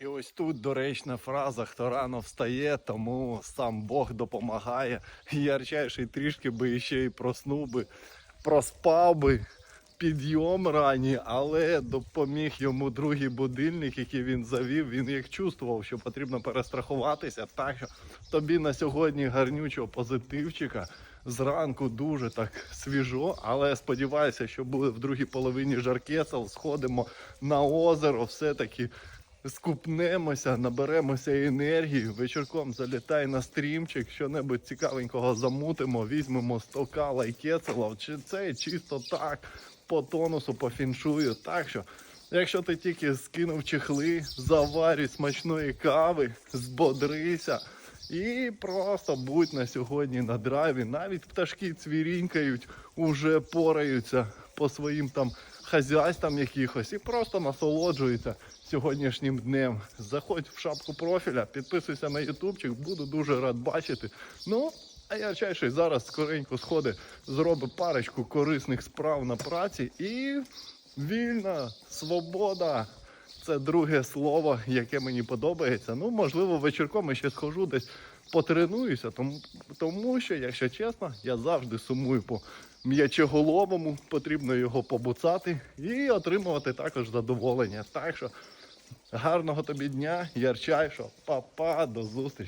І ось тут доречна фраза, хто рано встає, тому сам Бог допомагає. Ярчайший трішки би ще й проснув би, проспав би підйом ранній, але допоміг йому другий будильник, який він завів. Він як чувствував, що потрібно перестрахуватися. Так що тобі на сьогодні гарнючого позитивчика. Зранку дуже так свіжо, але сподіваюся, що буде в другій половині жаркесел. Сходимо на озеро, все-таки скупнемося, наберемося енергії. Вечірком залітай на стрімчик, що-небудь цікавенького замутимо, візьмемо стока лайкецелов, чи це чисто так, по тонусу, по фіншую. Так що, якщо ти тільки скинув чехли, заварюй смачної кави, збодрися. І просто будь на сьогодні на драйві. Навіть пташки цвірінькають, уже пораються по своїм там хазяйствам якихось і просто насолоджується сьогоднішнім днем. Заходь в шапку профіля, підписуйся на ютубчик, буду дуже рад бачити. Ну, а я чайший зараз скоренько сходи, зроби парочку корисних справ на праці і вільна свобода. Це друге слово, яке мені подобається. Ну, можливо, вечірком я ще схожу десь потренуюся, тому, тому що, якщо чесно, я завжди сумую по м'ячеголовому, потрібно його побуцати і отримувати також задоволення. Так що гарного тобі дня, ярчайшого, па-па, до зустрічі.